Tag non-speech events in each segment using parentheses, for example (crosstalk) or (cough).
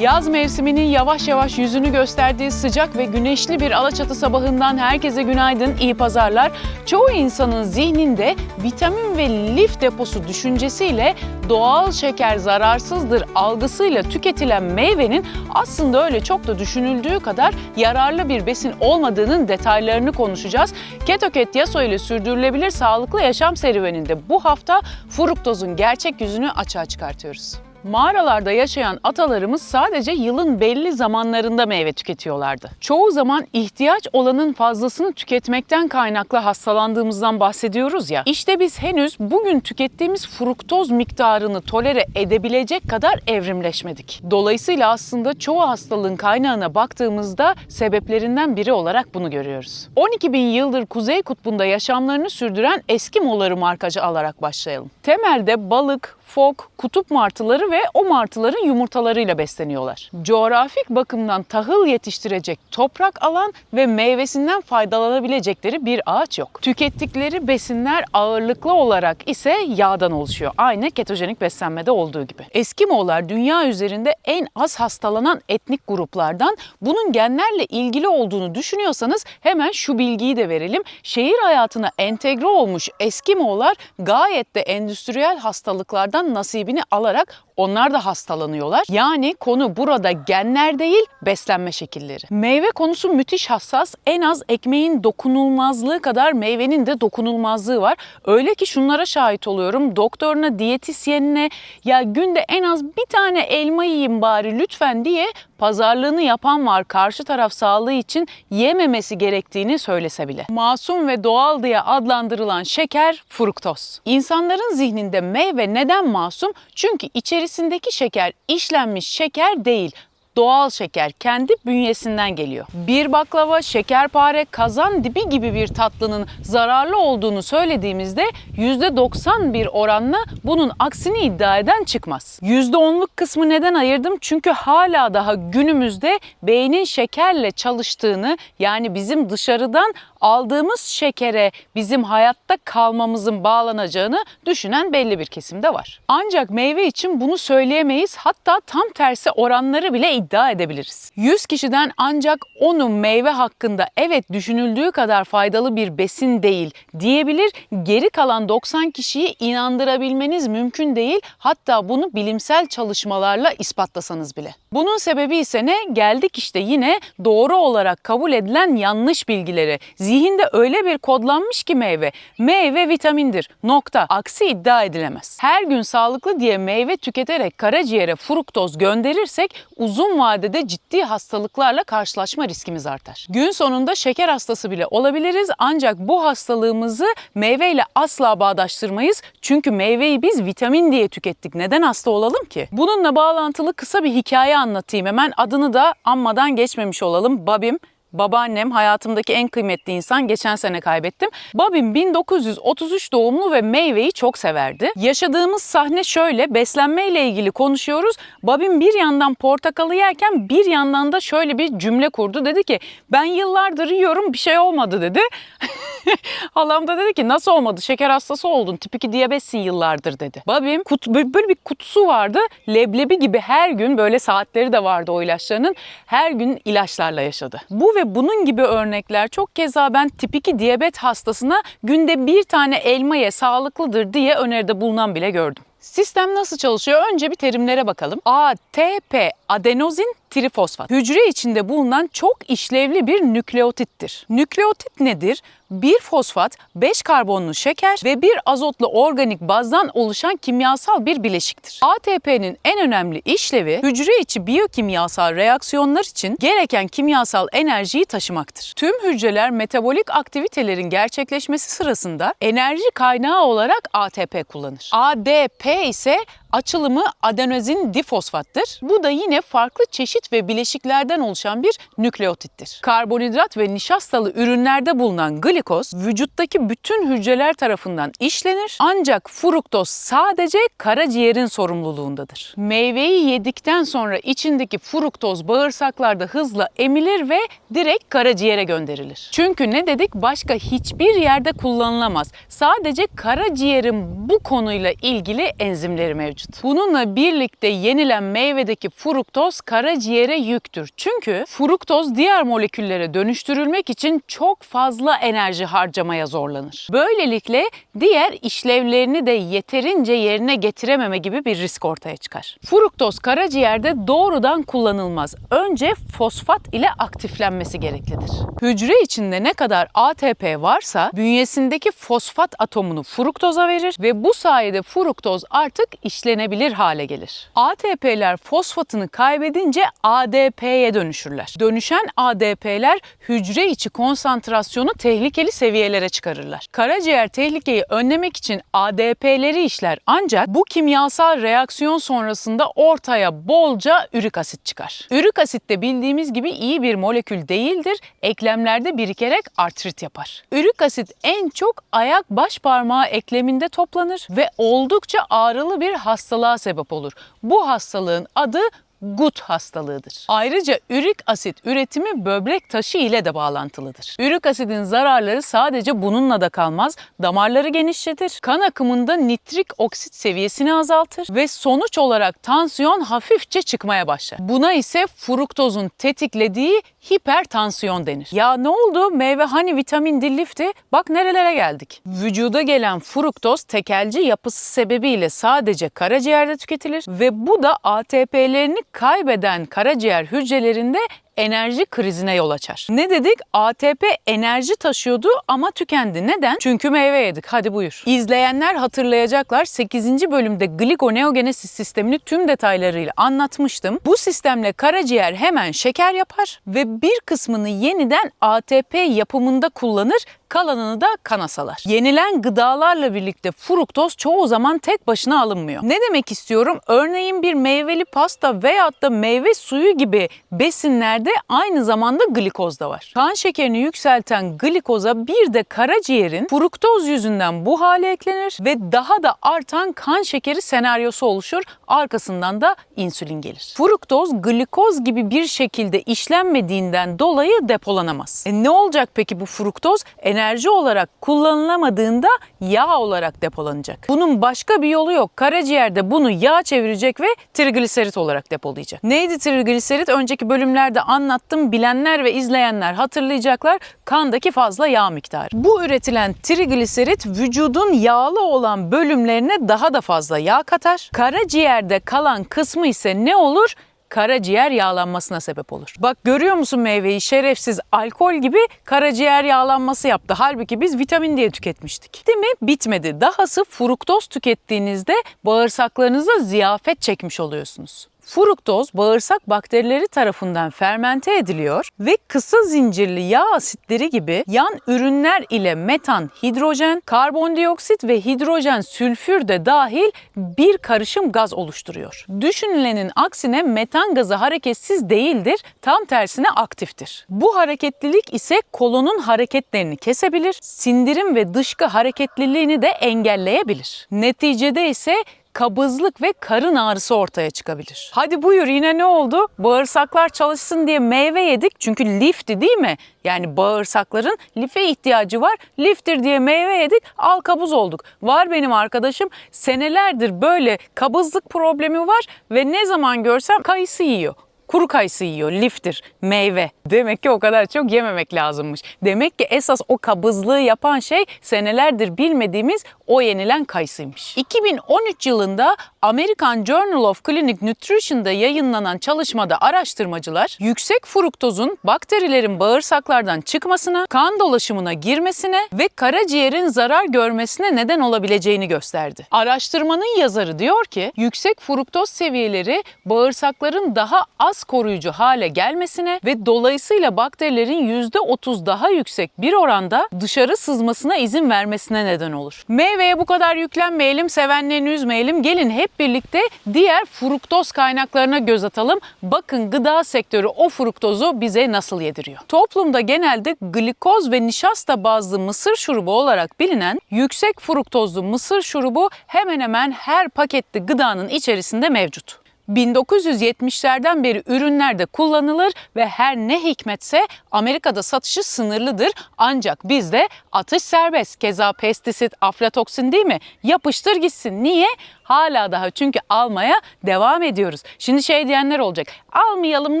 Yaz mevsiminin yavaş yavaş yüzünü gösterdiği sıcak ve güneşli bir Alaçatı sabahından herkese günaydın, iyi pazarlar. Çoğu insanın zihninde vitamin ve lif deposu düşüncesiyle doğal şeker zararsızdır algısıyla tüketilen meyvenin aslında öyle çok da düşünüldüğü kadar yararlı bir besin olmadığının detaylarını konuşacağız. Ketoket Yaso ile sürdürülebilir sağlıklı yaşam serüveninde bu hafta fruktozun gerçek yüzünü açığa çıkartıyoruz. Mağaralarda yaşayan atalarımız sadece yılın belli zamanlarında meyve tüketiyorlardı. Çoğu zaman ihtiyaç olanın fazlasını tüketmekten kaynaklı hastalandığımızdan bahsediyoruz ya. İşte biz henüz bugün tükettiğimiz fruktoz miktarını tolere edebilecek kadar evrimleşmedik. Dolayısıyla aslında çoğu hastalığın kaynağına baktığımızda sebeplerinden biri olarak bunu görüyoruz. 12 bin yıldır Kuzey Kutbu'nda yaşamlarını sürdüren Eskimoları markacı alarak başlayalım. Temelde balık, fok, kutup martıları ve o martıların yumurtalarıyla besleniyorlar. Coğrafik bakımdan tahıl yetiştirecek toprak alan ve meyvesinden faydalanabilecekleri bir ağaç yok. Tükettikleri besinler ağırlıklı olarak ise yağdan oluşuyor. Aynı ketojenik beslenmede olduğu gibi. Eskimolar dünya üzerinde en az hastalanan etnik gruplardan. Bunun genlerle ilgili olduğunu düşünüyorsanız hemen şu bilgiyi de verelim. Şehir hayatına entegre olmuş Eskimolar gayet de endüstriyel hastalıklardan nasibini alarak onlar da hastalanıyorlar. Yani konu burada genler değil, beslenme şekilleri. Meyve konusu müthiş hassas. En az ekmeğin dokunulmazlığı kadar meyvenin de dokunulmazlığı var. Öyle ki şunlara şahit oluyorum. Doktoruna, diyetisyenine ya günde en az bir tane elma yiyin bari lütfen diye pazarlığını yapan var karşı taraf sağlığı için yememesi gerektiğini söylese bile. Masum ve doğal diye adlandırılan şeker fruktoz. İnsanların zihninde meyve neden masum? Çünkü içerisindeki şeker işlenmiş şeker değil doğal şeker kendi bünyesinden geliyor. Bir baklava, şekerpare, kazan dibi gibi bir tatlının zararlı olduğunu söylediğimizde %90 bir oranla bunun aksini iddia eden çıkmaz. %10'luk kısmı neden ayırdım? Çünkü hala daha günümüzde beynin şekerle çalıştığını yani bizim dışarıdan aldığımız şekere bizim hayatta kalmamızın bağlanacağını düşünen belli bir kesimde var. Ancak meyve için bunu söyleyemeyiz. Hatta tam tersi oranları bile iddia edebiliriz. 100 kişiden ancak 10'u meyve hakkında evet düşünüldüğü kadar faydalı bir besin değil diyebilir. Geri kalan 90 kişiyi inandırabilmeniz mümkün değil. Hatta bunu bilimsel çalışmalarla ispatlasanız bile. Bunun sebebi ise ne? Geldik işte yine doğru olarak kabul edilen yanlış bilgilere. Zihinde öyle bir kodlanmış ki meyve. Meyve vitamindir. Nokta. Aksi iddia edilemez. Her gün sağlıklı diye meyve tüketerek karaciğere fruktoz gönderirsek uzun vadede ciddi hastalıklarla karşılaşma riskimiz artar. Gün sonunda şeker hastası bile olabiliriz ancak bu hastalığımızı meyveyle asla bağdaştırmayız. Çünkü meyveyi biz vitamin diye tükettik. Neden hasta olalım ki? Bununla bağlantılı kısa bir hikaye anlatayım hemen. Adını da anmadan geçmemiş olalım. Babim Babaannem hayatımdaki en kıymetli insan geçen sene kaybettim. Babim 1933 doğumlu ve meyveyi çok severdi. Yaşadığımız sahne şöyle beslenmeyle ilgili konuşuyoruz. Babim bir yandan portakalı yerken bir yandan da şöyle bir cümle kurdu. Dedi ki ben yıllardır yiyorum bir şey olmadı dedi. (laughs) Halam da dedi ki nasıl olmadı şeker hastası oldun tip 2 diyabetsin yıllardır dedi. Babim kut, böyle bir kutusu vardı leblebi gibi her gün böyle saatleri de vardı o ilaçlarının her gün ilaçlarla yaşadı. Bu ve bunun gibi örnekler çok keza ben tip 2 diyabet hastasına günde bir tane elma ye sağlıklıdır diye öneride bulunan bile gördüm. Sistem nasıl çalışıyor? Önce bir terimlere bakalım. ATP, adenozin trifosfat. Hücre içinde bulunan çok işlevli bir nükleotittir. Nükleotit nedir? Bir fosfat, 5 karbonlu şeker ve bir azotlu organik bazdan oluşan kimyasal bir bileşiktir. ATP'nin en önemli işlevi hücre içi biyokimyasal reaksiyonlar için gereken kimyasal enerjiyi taşımaktır. Tüm hücreler metabolik aktivitelerin gerçekleşmesi sırasında enerji kaynağı olarak ATP kullanır. ADP ise açılımı adenozin difosfattır. Bu da yine farklı çeşit ve bileşiklerden oluşan bir nükleotittir. Karbonhidrat ve nişastalı ürünlerde bulunan glikoz vücuttaki bütün hücreler tarafından işlenir ancak fruktoz sadece karaciğerin sorumluluğundadır. Meyveyi yedikten sonra içindeki fruktoz bağırsaklarda hızla emilir ve direkt karaciğere gönderilir. Çünkü ne dedik başka hiçbir yerde kullanılamaz. Sadece karaciğerin bu konuyla ilgili enzimleri mevcut mevcut. Bununla birlikte yenilen meyvedeki fruktoz karaciğere yüktür. Çünkü fruktoz diğer moleküllere dönüştürülmek için çok fazla enerji harcamaya zorlanır. Böylelikle diğer işlevlerini de yeterince yerine getirememe gibi bir risk ortaya çıkar. Fruktoz karaciğerde doğrudan kullanılmaz. Önce fosfat ile aktiflenmesi gereklidir. Hücre içinde ne kadar ATP varsa bünyesindeki fosfat atomunu fruktoza verir ve bu sayede fruktoz artık işlenebilir hale gelir. ATP'ler fosfatını kaybedince ADP'ye dönüşürler. Dönüşen ADP'ler hücre içi konsantrasyonu tehlikeli seviyelere çıkarırlar. Karaciğer tehlikeyi önlemek için ADP'leri işler ancak bu kimyasal reaksiyon sonrasında ortaya bolca ürik asit çıkar. Ürik asit de bildiğimiz gibi iyi bir molekül değildir. Eklemlerde birikerek artrit yapar. Ürik asit en çok ayak baş parmağı ekleminde toplanır ve oldukça ağrılı bir hastalığa sebep olur. Bu hastalığın adı gut hastalığıdır. Ayrıca ürik asit üretimi böbrek taşı ile de bağlantılıdır. Ürik asidin zararları sadece bununla da kalmaz, damarları genişletir, kan akımında nitrik oksit seviyesini azaltır ve sonuç olarak tansiyon hafifçe çıkmaya başlar. Buna ise fruktozun tetiklediği hipertansiyon denir. Ya ne oldu? Meyve hani vitamin lifti? Bak nerelere geldik. Vücuda gelen fruktoz tekelci yapısı sebebiyle sadece karaciğerde tüketilir ve bu da ATP'lerini kaybeden karaciğer hücrelerinde enerji krizine yol açar. Ne dedik? ATP enerji taşıyordu ama tükendi. Neden? Çünkü meyve yedik. Hadi buyur. İzleyenler hatırlayacaklar 8. bölümde glikoneogenesis sistemini tüm detaylarıyla anlatmıştım. Bu sistemle karaciğer hemen şeker yapar ve bir kısmını yeniden ATP yapımında kullanır kalanını da kana salar. Yenilen gıdalarla birlikte fruktoz çoğu zaman tek başına alınmıyor. Ne demek istiyorum? Örneğin bir meyveli pasta veyahut da meyve suyu gibi besinlerde aynı zamanda glikoz da var. Kan şekerini yükselten glikoza bir de karaciğerin fruktoz yüzünden bu hale eklenir ve daha da artan kan şekeri senaryosu oluşur. Arkasından da insülin gelir. Fruktoz glikoz gibi bir şekilde işlenmediğinden dolayı depolanamaz. E ne olacak peki bu fruktoz? Enerji olarak kullanılamadığında yağ olarak depolanacak. Bunun başka bir yolu yok. Karaciğerde bunu yağ çevirecek ve trigliserit olarak depolayacak. Neydi trigliserit? Önceki bölümlerde anlattım. Bilenler ve izleyenler hatırlayacaklar. Kandaki fazla yağ miktarı. Bu üretilen trigliserit vücudun yağlı olan bölümlerine daha da fazla yağ katar. Karaciğerde kalan kısmı ise ne olur? Karaciğer yağlanmasına sebep olur. Bak görüyor musun meyveyi şerefsiz alkol gibi karaciğer yağlanması yaptı. Halbuki biz vitamin diye tüketmiştik. Değil mi? Bitmedi. Dahası fruktoz tükettiğinizde bağırsaklarınıza ziyafet çekmiş oluyorsunuz. Fruktoz bağırsak bakterileri tarafından fermente ediliyor ve kısa zincirli yağ asitleri gibi yan ürünler ile metan, hidrojen, karbondioksit ve hidrojen sülfür de dahil bir karışım gaz oluşturuyor. Düşünülenin aksine metan gazı hareketsiz değildir, tam tersine aktiftir. Bu hareketlilik ise kolonun hareketlerini kesebilir, sindirim ve dışkı hareketliliğini de engelleyebilir. Neticede ise kabızlık ve karın ağrısı ortaya çıkabilir. Hadi buyur yine ne oldu? Bağırsaklar çalışsın diye meyve yedik çünkü lifti değil mi? Yani bağırsakların life ihtiyacı var. Liftir diye meyve yedik, al kabuz olduk. Var benim arkadaşım senelerdir böyle kabızlık problemi var ve ne zaman görsem kayısı yiyor kuru kayısı yiyor, liftir, meyve. Demek ki o kadar çok yememek lazımmış. Demek ki esas o kabızlığı yapan şey senelerdir bilmediğimiz o yenilen kayısıymış. 2013 yılında American Journal of Clinical Nutrition'da yayınlanan çalışmada araştırmacılar yüksek fruktozun bakterilerin bağırsaklardan çıkmasına, kan dolaşımına girmesine ve karaciğerin zarar görmesine neden olabileceğini gösterdi. Araştırmanın yazarı diyor ki yüksek fruktoz seviyeleri bağırsakların daha az koruyucu hale gelmesine ve dolayısıyla bakterilerin %30 daha yüksek bir oranda dışarı sızmasına izin vermesine neden olur. Meyveye bu kadar yüklenmeyelim, sevenlerini üzmeyelim. Gelin hep birlikte diğer fruktoz kaynaklarına göz atalım. Bakın gıda sektörü o fruktozu bize nasıl yediriyor. Toplumda genelde glikoz ve nişasta bazlı mısır şurubu olarak bilinen yüksek fruktozlu mısır şurubu hemen hemen her paketli gıdanın içerisinde mevcut. 1970'lerden beri ürünlerde kullanılır ve her ne hikmetse Amerika'da satışı sınırlıdır. Ancak bizde atış serbest. Keza pestisit, aflatoksin değil mi? Yapıştır gitsin. Niye? Hala daha çünkü almaya devam ediyoruz. Şimdi şey diyenler olacak. Almayalım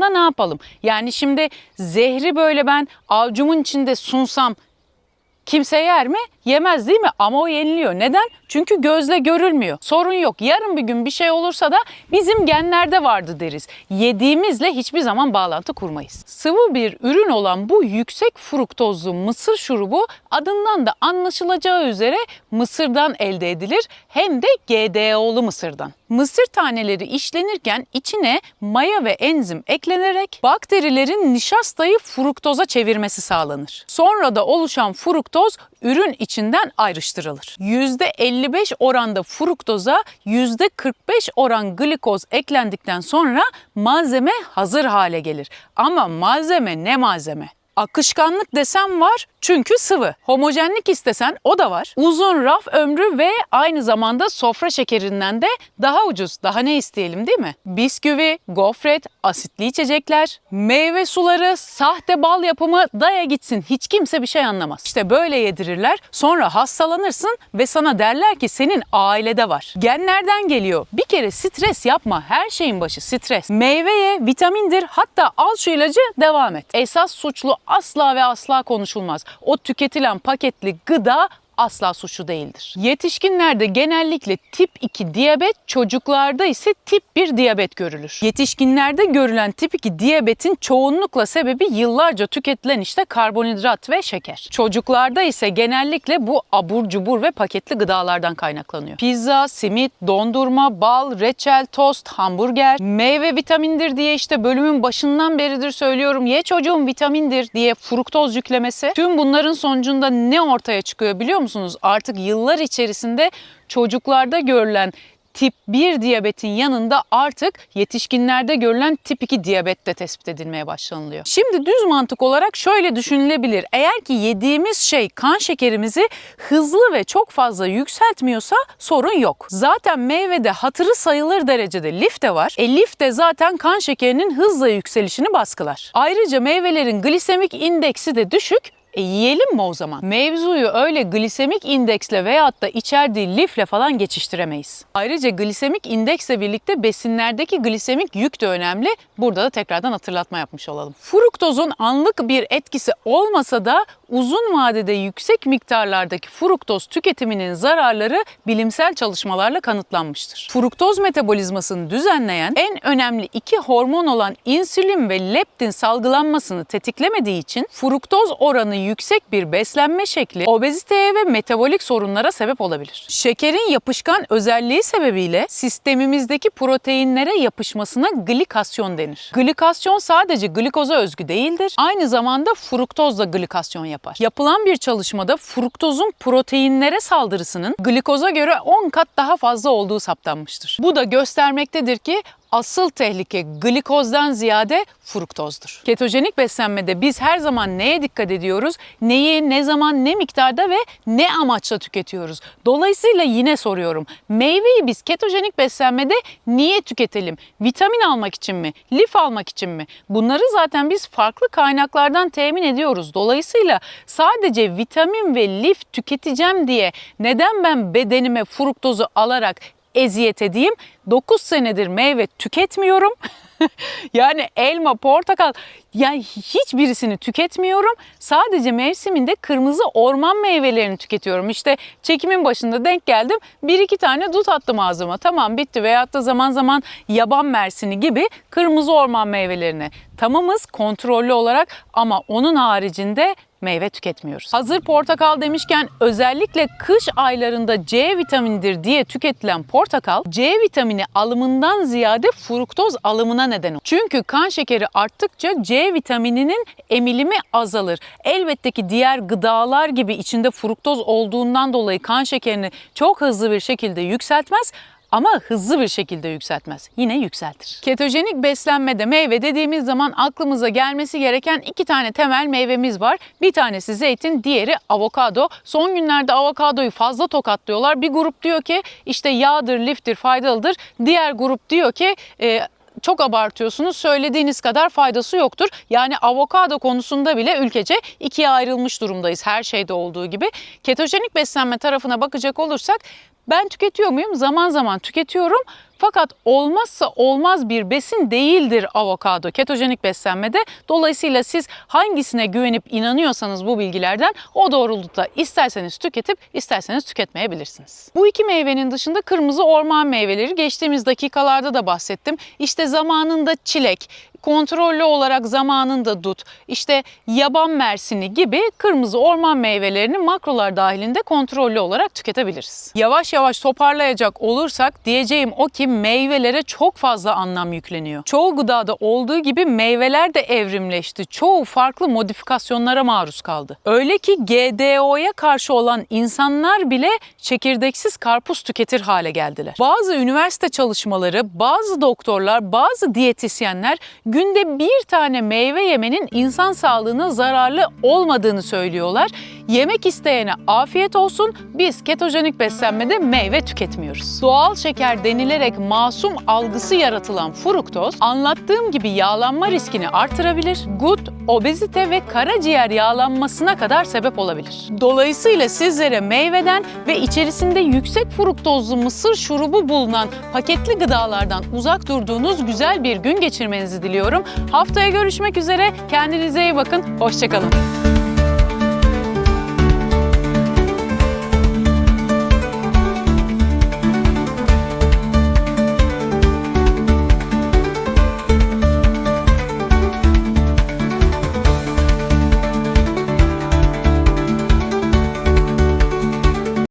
da ne yapalım? Yani şimdi zehri böyle ben avcumun içinde sunsam Kimse yer mi? Yemez değil mi? Ama o yeniliyor. Neden? Çünkü gözle görülmüyor. Sorun yok. Yarın bir gün bir şey olursa da bizim genlerde vardı deriz. Yediğimizle hiçbir zaman bağlantı kurmayız. Sıvı bir ürün olan bu yüksek fruktozlu mısır şurubu adından da anlaşılacağı üzere mısırdan elde edilir. Hem de GDO'lu mısırdan. Mısır taneleri işlenirken içine maya ve enzim eklenerek bakterilerin nişastayı fruktoza çevirmesi sağlanır. Sonra da oluşan fruktoz ürün içinden ayrıştırılır. %55 oranda fruktoza %45 oran glikoz eklendikten sonra malzeme hazır hale gelir. Ama malzeme ne malzeme? Akışkanlık desem var çünkü sıvı. Homojenlik istesen o da var. Uzun raf ömrü ve aynı zamanda sofra şekerinden de daha ucuz. Daha ne isteyelim değil mi? Bisküvi, gofret, asitli içecekler, meyve suları, sahte bal yapımı daya gitsin. Hiç kimse bir şey anlamaz. İşte böyle yedirirler. Sonra hastalanırsın ve sana derler ki senin ailede var. Genlerden geliyor. Bir kere stres yapma. Her şeyin başı stres. Meyveye vitamindir. Hatta al şu ilacı devam et. Esas suçlu asla ve asla konuşulmaz. O tüketilen paketli gıda asla suçlu değildir. Yetişkinlerde genellikle tip 2 diyabet, çocuklarda ise tip 1 diyabet görülür. Yetişkinlerde görülen tip 2 diyabetin çoğunlukla sebebi yıllarca tüketilen işte karbonhidrat ve şeker. Çocuklarda ise genellikle bu abur cubur ve paketli gıdalardan kaynaklanıyor. Pizza, simit, dondurma, bal, reçel, tost, hamburger, meyve vitamindir diye işte bölümün başından beridir söylüyorum. Ye çocuğum vitamindir diye fruktoz yüklemesi. Tüm bunların sonucunda ne ortaya çıkıyor biliyor musunuz? Artık yıllar içerisinde çocuklarda görülen tip 1 diyabetin yanında artık yetişkinlerde görülen tip 2 diyabet de tespit edilmeye başlanılıyor. Şimdi düz mantık olarak şöyle düşünülebilir. Eğer ki yediğimiz şey kan şekerimizi hızlı ve çok fazla yükseltmiyorsa sorun yok. Zaten meyvede hatırı sayılır derecede lif de var. E lif de zaten kan şekerinin hızla yükselişini baskılar. Ayrıca meyvelerin glisemik indeksi de düşük e yiyelim mi o zaman? Mevzuyu öyle glisemik indeksle veyahut da içerdiği lifle falan geçiştiremeyiz. Ayrıca glisemik indeksle birlikte besinlerdeki glisemik yük de önemli. Burada da tekrardan hatırlatma yapmış olalım. Fruktozun anlık bir etkisi olmasa da uzun vadede yüksek miktarlardaki fruktoz tüketiminin zararları bilimsel çalışmalarla kanıtlanmıştır. Fruktoz metabolizmasını düzenleyen en önemli iki hormon olan insülin ve leptin salgılanmasını tetiklemediği için fruktoz oranı yüksek bir beslenme şekli obeziteye ve metabolik sorunlara sebep olabilir. Şekerin yapışkan özelliği sebebiyle sistemimizdeki proteinlere yapışmasına glikasyon denir. Glikasyon sadece glikoza özgü değildir. Aynı zamanda fruktozla glikasyon yapar. Yapılan bir çalışmada fruktozun proteinlere saldırısının glikoza göre 10 kat daha fazla olduğu saptanmıştır. Bu da göstermektedir ki asıl tehlike glikozdan ziyade fruktozdur. Ketojenik beslenmede biz her zaman neye dikkat ediyoruz? Neyi, ne zaman, ne miktarda ve ne amaçla tüketiyoruz? Dolayısıyla yine soruyorum. Meyveyi biz ketojenik beslenmede niye tüketelim? Vitamin almak için mi? Lif almak için mi? Bunları zaten biz farklı kaynaklardan temin ediyoruz. Dolayısıyla sadece vitamin ve lif tüketeceğim diye neden ben bedenime fruktozu alarak eziyet edeyim. 9 senedir meyve tüketmiyorum. (laughs) yani elma, portakal yani hiçbirisini tüketmiyorum. Sadece mevsiminde kırmızı orman meyvelerini tüketiyorum. İşte çekimin başında denk geldim. Bir iki tane dut attım ağzıma. Tamam bitti. Veyahut da zaman zaman yaban mersini gibi kırmızı orman meyvelerini. Tamamız kontrollü olarak ama onun haricinde meyve tüketmiyoruz. Hazır portakal demişken özellikle kış aylarında C vitaminidir diye tüketilen portakal C vitamini alımından ziyade fruktoz alımına neden olur. Çünkü kan şekeri arttıkça C vitamininin emilimi azalır. Elbette ki diğer gıdalar gibi içinde fruktoz olduğundan dolayı kan şekerini çok hızlı bir şekilde yükseltmez ama hızlı bir şekilde yükseltmez. Yine yükseltir. Ketojenik beslenmede meyve dediğimiz zaman aklımıza gelmesi gereken iki tane temel meyvemiz var. Bir tanesi zeytin, diğeri avokado. Son günlerde avokadoyu fazla tokatlıyorlar. Bir grup diyor ki işte yağdır, liftir, faydalıdır. Diğer grup diyor ki e, çok abartıyorsunuz. Söylediğiniz kadar faydası yoktur. Yani avokado konusunda bile ülkece ikiye ayrılmış durumdayız her şeyde olduğu gibi. Ketojenik beslenme tarafına bakacak olursak ben tüketiyor muyum? Zaman zaman tüketiyorum. Fakat olmazsa olmaz bir besin değildir avokado ketojenik beslenmede. Dolayısıyla siz hangisine güvenip inanıyorsanız bu bilgilerden o doğrultuda isterseniz tüketip isterseniz tüketmeyebilirsiniz. Bu iki meyvenin dışında kırmızı orman meyveleri geçtiğimiz dakikalarda da bahsettim. İşte zamanında çilek, kontrollü olarak zamanında dut, işte yaban mersini gibi kırmızı orman meyvelerini makrolar dahilinde kontrollü olarak tüketebiliriz. Yavaş yavaş toparlayacak olursak diyeceğim o ki meyvelere çok fazla anlam yükleniyor. Çoğu gıdada olduğu gibi meyveler de evrimleşti. Çoğu farklı modifikasyonlara maruz kaldı. Öyle ki GDO'ya karşı olan insanlar bile çekirdeksiz karpuz tüketir hale geldiler. Bazı üniversite çalışmaları, bazı doktorlar, bazı diyetisyenler günde bir tane meyve yemenin insan sağlığına zararlı olmadığını söylüyorlar. Yemek isteyene afiyet olsun. Biz ketojenik beslenmede meyve tüketmiyoruz. Doğal şeker denilerek masum algısı yaratılan fruktoz anlattığım gibi yağlanma riskini artırabilir. Gut, obezite ve karaciğer yağlanmasına kadar sebep olabilir. Dolayısıyla sizlere meyveden ve içerisinde yüksek fruktozlu mısır şurubu bulunan paketli gıdalardan uzak durduğunuz güzel bir gün geçirmenizi diliyorum. Haftaya görüşmek üzere. Kendinize iyi bakın. Hoşçakalın.